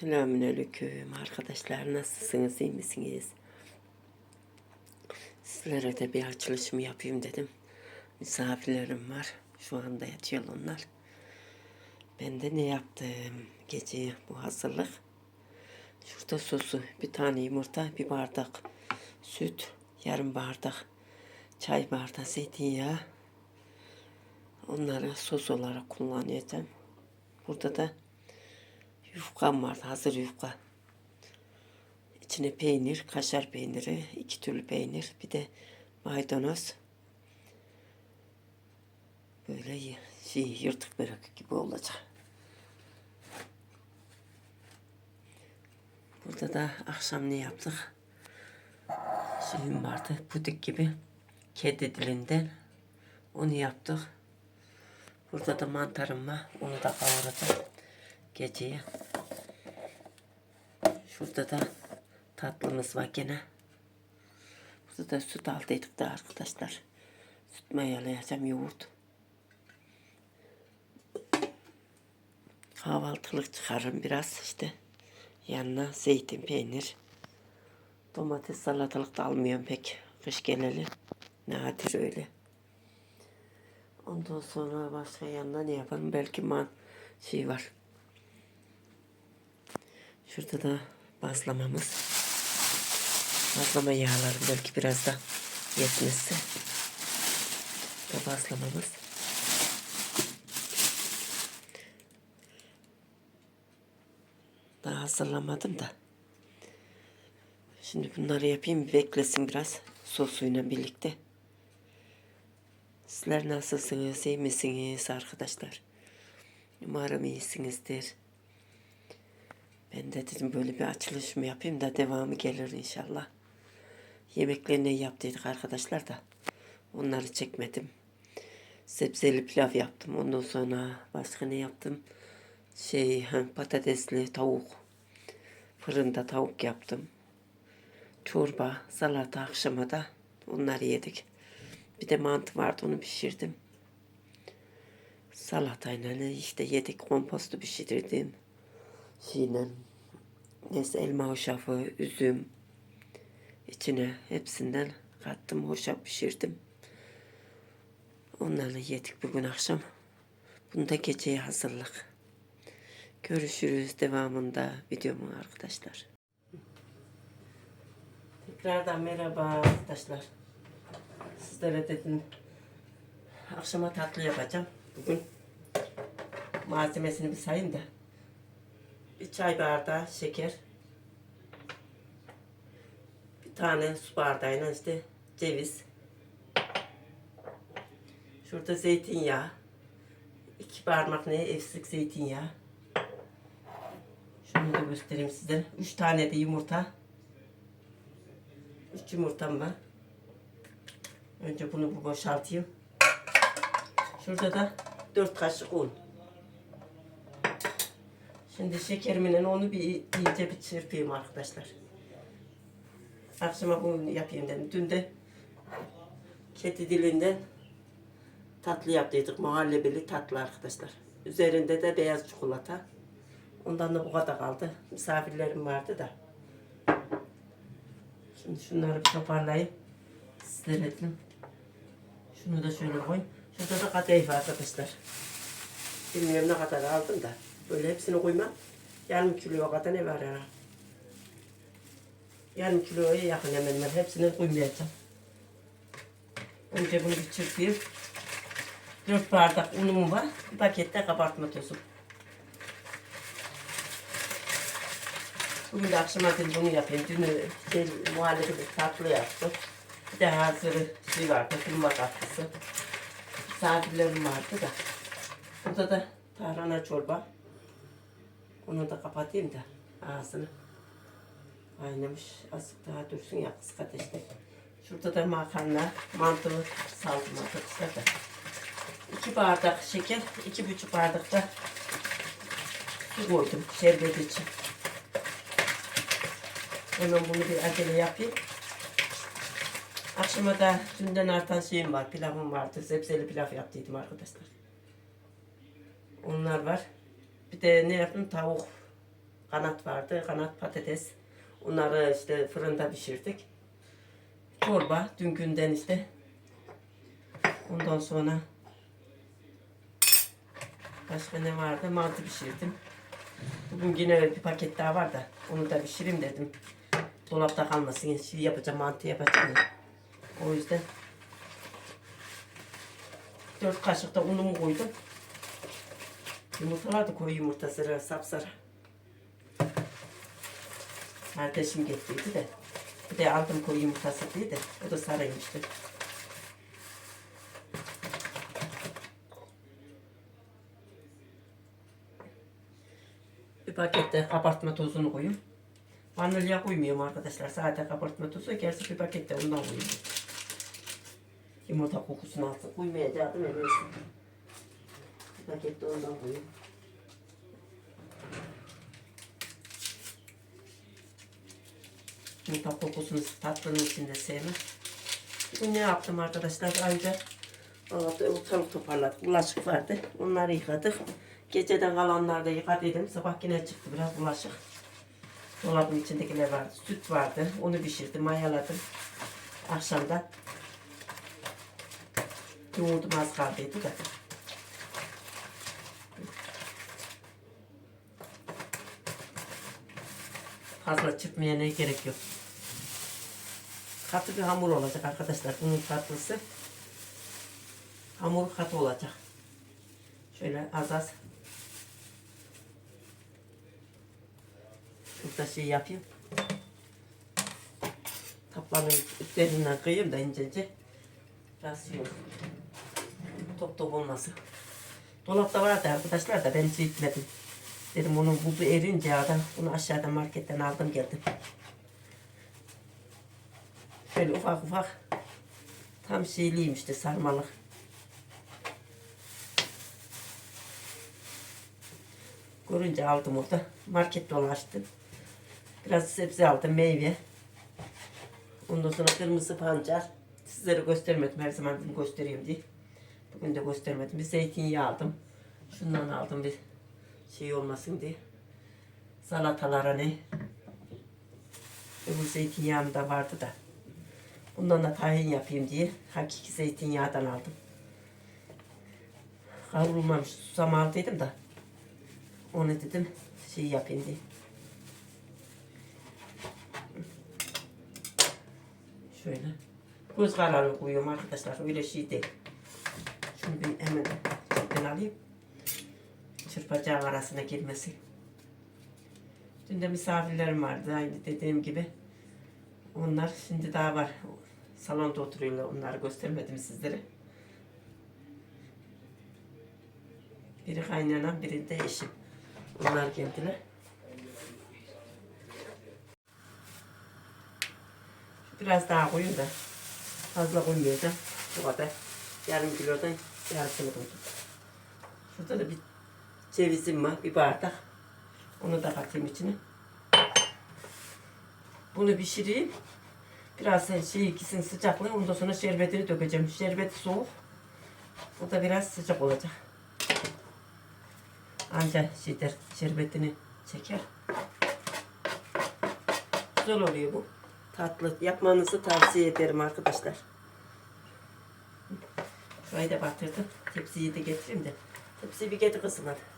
Selamünaleyküm arkadaşlar nasılsınız iyi misiniz? Sizlere de bir açılışımı yapayım dedim. Misafirlerim var. Şu anda yatıyor onlar. Ben de ne yaptım? Gece bu hazırlık. Şurada sosu bir tane yumurta bir bardak süt yarım bardak çay bardağı zeytinyağı onları sos olarak kullanacağım. Burada da Yufkam vardı, hazır yufka. İçine peynir, kaşar peyniri, iki türlü peynir, bir de maydanoz. Böyle şey yırtık börek gibi olacak. Burada da akşam ne yaptık? Şeyim vardı, pudik gibi. Kedi dilinden. Onu yaptık. Burada da mantarım var. Onu da kavuracağım geceye. Şurada da tatlımız var gene. Burada da süt aldıydık da arkadaşlar. Süt mayalayacağım yoğurt. Kahvaltılık çıkarım biraz işte. Yanına zeytin, peynir. Domates, salatalık da almıyorum pek. Kış geleli. Nadir öyle. Ondan sonra başka yanına ne yaparım? Belki man şey var. Şurada da bazlamamız. Bazlama yağlarım belki biraz da yetmezse. Da bazlamamız. Daha hazırlamadım da. Şimdi bunları yapayım beklesin biraz sosuyla birlikte. Sizler nasılsınız, iyi misiniz arkadaşlar? Umarım iyisinizdir. Ben de dedim böyle bir açılış mı yapayım da devamı gelir inşallah. Yemeklerini yaptıydık arkadaşlar da. Onları çekmedim. Sebzeli pilav yaptım. Ondan sonra başka ne yaptım? Şey patatesli tavuk. Fırında tavuk yaptım. Çorba, salata akşama da onları yedik. Bir de mantı vardı onu pişirdim. Salatayla işte yedik kompostu pişirdim şeyle neyse elma hoşafı, üzüm içine hepsinden kattım, hoşaf pişirdim. Onlarla yedik bugün akşam. Bunu da geceye hazırlık. Görüşürüz devamında videomun arkadaşlar. Tekrardan merhaba arkadaşlar. Sizlere dedim akşama tatlı yapacağım. Bugün malzemesini bir sayayım da bir çay bardağı şeker, bir tane su bardağıyla işte ceviz, şurada zeytinyağı, iki parmak ne eksik zeytinyağı. Şunu da göstereyim size. Üç tane de yumurta. Üç yumurtam var. Önce bunu bu boşaltayım. Şurada da dört kaşık un. Şimdi şekerimle onu bir iyice bir çırpayım arkadaşlar. Akşama bunu yapayım dedim. Dün de kedi dilinden tatlı yaptıydık. Muhallebili tatlı arkadaşlar. Üzerinde de beyaz çikolata. Ondan da bu kadar kaldı. Misafirlerim vardı da. Şimdi şunları bir toparlayayım. Sizlere dedim. Şunu da şöyle koyayım. Şurada da kadayıf arkadaşlar. Bilmiyorum ne kadar aldım da. Böyle hepsini koymam. Yarım kiloya kadar ne var ya? Yarım kiloya yakın hemen hemen. Hepsini koymayacağım. Önce bunu bir çırpayım. Dört bardak unum var. Bir pakette kabartma tozu. Bugün de akşama dedim bunu yapayım. Dün şey, muhallebi tatlı yaptım. Bir de hazırı şey vardı. Kırma tatlısı. Misafirlerim vardı da. Burada da tarhana çorba. Onu da kapatayım da ağzını. Kaynamış. Azıcık daha dursun ya kısık ateşte. Şurada da makarna, mantılı saldım arkadaşlar da. İki bardak şeker, iki buçuk bardak da su koydum şerbet için. Hemen bunu bir acele yapayım. Akşama da dünden artan şeyim var, pilavım vardı. Sebzeli pilav yaptıydım arkadaşlar. Onlar var. Bir de ne yaptım? Tavuk Kanat vardı. Kanat patates. Onları işte fırında pişirdik. Çorba. Dünkünden işte. Ondan sonra başka ne vardı? Mantı pişirdim. Bugün yine bir paket daha var da onu da pişireyim dedim. Dolapta kalmasın. Şey yapacağım, mantı yapacağım. O yüzden dört kaşık da unumu koydum. Yumurtalar da koy yumurtası sapsarı. Kardeşim getirdi de. Bir de aldım koyu yumurtası diye de. O da sarıymıştı. Bir pakette kabartma tozunu koyayım. Vanilya koymuyorum arkadaşlar. Sadece kabartma tozu. Gerçi bir pakette ondan koyuyorum. Yumurta kokusunu alsın. Koymayacaktım en iyisi. Bir pakette ondan koyayım. Yumurta kokusunu tatlının içinde sevmem. Bugün ne yaptım arkadaşlar? Ayrıca ortalık toparladık. Bulaşık vardı. Onları yıkadık. Geceden kalanları da yıkadıydım. Sabah yine çıktı biraz bulaşık. Dolabın içindekiler vardı. Süt vardı. Onu pişirdim, mayaladım. Akşamda yoğurdum az kaldıydı da. Fazla çırpmaya ne gerek yok. Katı bir hamur olacak arkadaşlar. Bunun tatlısı. Hamur katı olacak. Şöyle az az. Şurada şey yapayım. Taplanın üzerinden kıyayım da ince ince. Biraz şey olsun. Top top olmasın. Dolapta vardı arkadaşlar da ben şey etmedim. Dedim onu buldu erince adam. Bunu aşağıdan marketten aldım geldim. Şöyle ufak ufak. Tam şeyliyim işte sarmalık. Görünce aldım orada. Market dolaştım. Biraz sebze aldım, meyve. Ondan sonra kırmızı pancar. Sizlere göstermedim. Her zaman dedim göstereyim diye. Bugün de göstermedim. Bir zeytinyağı aldım. Şundan aldım bir şey olmasın diye. Salatalara ne? Öbür zeytinyağım da vardı da. Bundan da tahin yapayım diye hakiki zeytinyağından aldım. Kavrulmamış susam aldıydım da. Onu dedim şey yapayım diye. Şöyle. Göz kararı koyuyorum arkadaşlar. Öyle şey değil. Şunu bir hemen. Çırpacağın arasına girmesin. Dün de misafirlerim vardı aynı dediğim gibi. Onlar şimdi daha var. Salonda oturuyorlar. Onları göstermedim sizlere. Biri kaynanam, biri de eşim. Onlar geldiler. Biraz daha koyun da fazla koymayacağım. Bu kadar. Yarım kilodan yarısını koydum. Şurada da bir cevizim var, bir bardak. Onu da katayım içine. Bunu pişireyim. Biraz şey ikisinin sıcaklığı ondan sonra şerbetini dökeceğim. Şerbeti soğuk. O da biraz sıcak olacak. Anca şeyler şerbetini çeker. Güzel oluyor bu. Tatlı. Yapmanızı tavsiye ederim arkadaşlar. Şurayı da batırdım. Tepsiyi de getireyim de. Tepsiyi bir getir kızım hadi.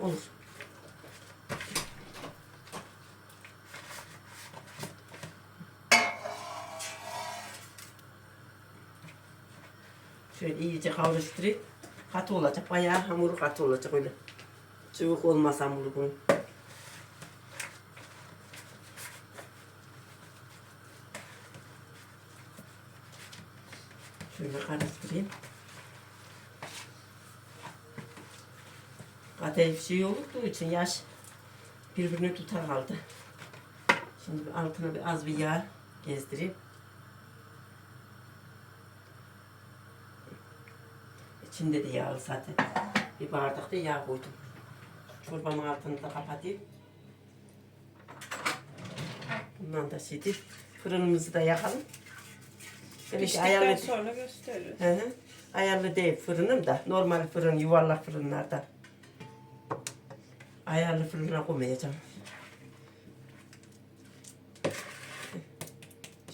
Olur. Şöyle iyice kavuşturayım. Katı olacak. Bayağı hamuru katı olacak öyle. Çubuk olmaz hamuru bunun. Şöyle karıştırayım. Kadayıf şey olduğu için yaş birbirini tutar kaldı. Şimdi altına bir az bir yağ gezdireyim. İçinde de yağlı zaten. Bir bardak da yağ koydum. Çorbamın altını da kapatayım. Bundan da şimdi fırınımızı da yakalım. Piştikten ayarlı, sonra gösteririz. hı hı, ayarlı değil fırınım da normal fırın yuvarlak fırınlarda. Ayarlı fırına koymayacağım.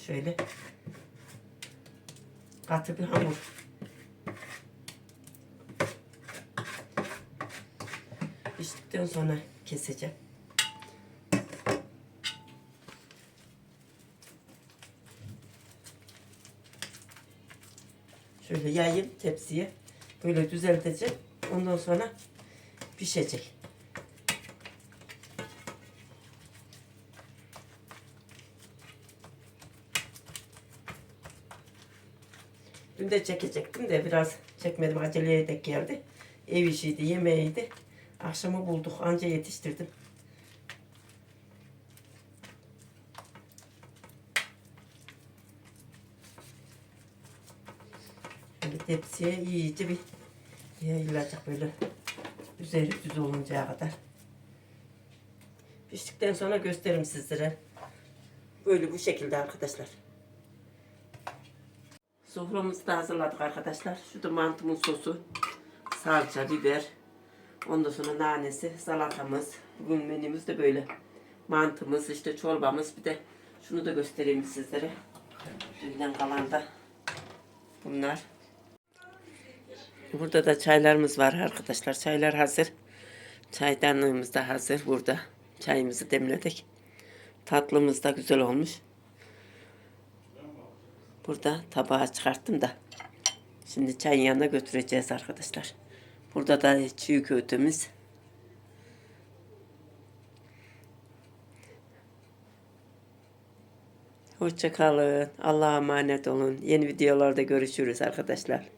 Şöyle katı bir hamur. Piştikten sonra keseceğim. Şöyle yayayım tepsiye. Böyle düzelteceğim. Ondan sonra pişecek. Dün de çekecektim de biraz çekmedim. Aceleye de geldi. Ev işiydi, yemeğiydi. Akşamı bulduk. Anca yetiştirdim. Böyle tepsiye iyice bir yayılacak böyle. Üzeri düz oluncaya kadar. Piştikten sonra gösteririm sizlere. Böyle bu şekilde arkadaşlar. Soframızı da hazırladık arkadaşlar. Şu mantımın sosu. Salça, biber. Ondan sonra nanesi, salatamız. Bugün menümüz de böyle. Mantımız, işte çorbamız. Bir de şunu da göstereyim sizlere. Dünden kalan da bunlar. Burada da çaylarımız var arkadaşlar. Çaylar hazır. Çaydanlığımız da hazır burada. Çayımızı demledik. Tatlımız da güzel olmuş. Burada tabağa çıkarttım da. Şimdi çayın yanına götüreceğiz arkadaşlar. Burada da çiğ köftemiz. Hoşça kalın. Allah'a emanet olun. Yeni videolarda görüşürüz arkadaşlar.